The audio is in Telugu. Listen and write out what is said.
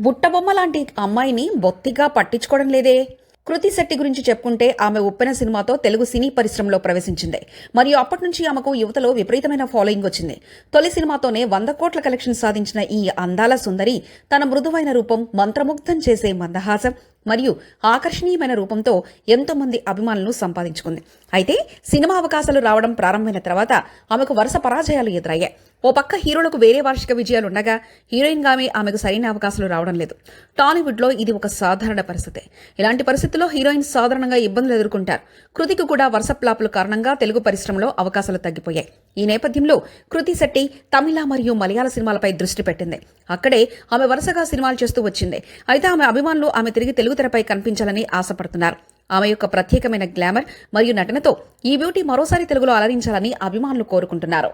బుట్టబొమ్మ లాంటి అమ్మాయిని బొత్తిగా పట్టించుకోవడం లేదే. కృతి శెట్టి గురించి చెప్పుకుంటే ఆమె ఉప్పెన సినిమాతో తెలుగు సినీ పరిశ్రమలో ప్రవేశించింది. మరియు అప్పటి నుంచి ఆమెకు యువతలో విపరీతమైన ఫాలోయింగ్ వచ్చింది. తొలి సినిమాతోనే వంద కోట్ల కలెక్షన్ సాధించిన ఈ అందాల సుందరి తన మృదువైన రూపం మంత్రముగ్ధం చేసే మందహాసం మరియు ఆకర్షణీయమైన రూపంతో ఎంతో మంది అభిమానులను సంపాదించుకుంది. అయితే సినిమా అవకాశాలు రావడం ప్రారంభమైన తర్వాత ఆమెకు వరుస పరాజయాలు ఎదురయ్యాయి. ఓ పక్క హీరోలకు వేరే వార్షిక విజయాలు ఉండగా హీరోయిన్గా ఆమెకు సరైన అవకాశాలు రావడం లేదు. టాలీవుడ్లో ఇది ఒక సాధారణ పరిస్థితి. ఇలాంటి పరిస్థితుల్లో హీరోయిన్ సాధారణంగా ఇబ్బందులు ఎదుర్కొంటారు. కృతికి కూడా వరుస ప్లాపుల కారణంగా తెలుగు పరిశ్రమలో అవకాశాలు తగ్గిపోయాయి. ఈ నేపథ్యంలో కృతి శెట్టి తమిళ మరియు మలయాళ సినిమాలపై దృష్టి పెట్టింది. అక్కడే ఆమె వరుసగా సినిమాలు చేస్తూ వచ్చింది. అయితే ఆమె అభిమానులు ఆమె తిరిగి తెలుగు తెరపై కనిపించాలని ఆశపడుతున్నారు. ఆమె యొక్క ప్రత్యేకమైన గ్లామర్ మరియు నటనతో ఈ బ్యూటీ మరోసారి తెలుగులో అలరించాలని అభిమానులు కోరుకుంటున్నారు.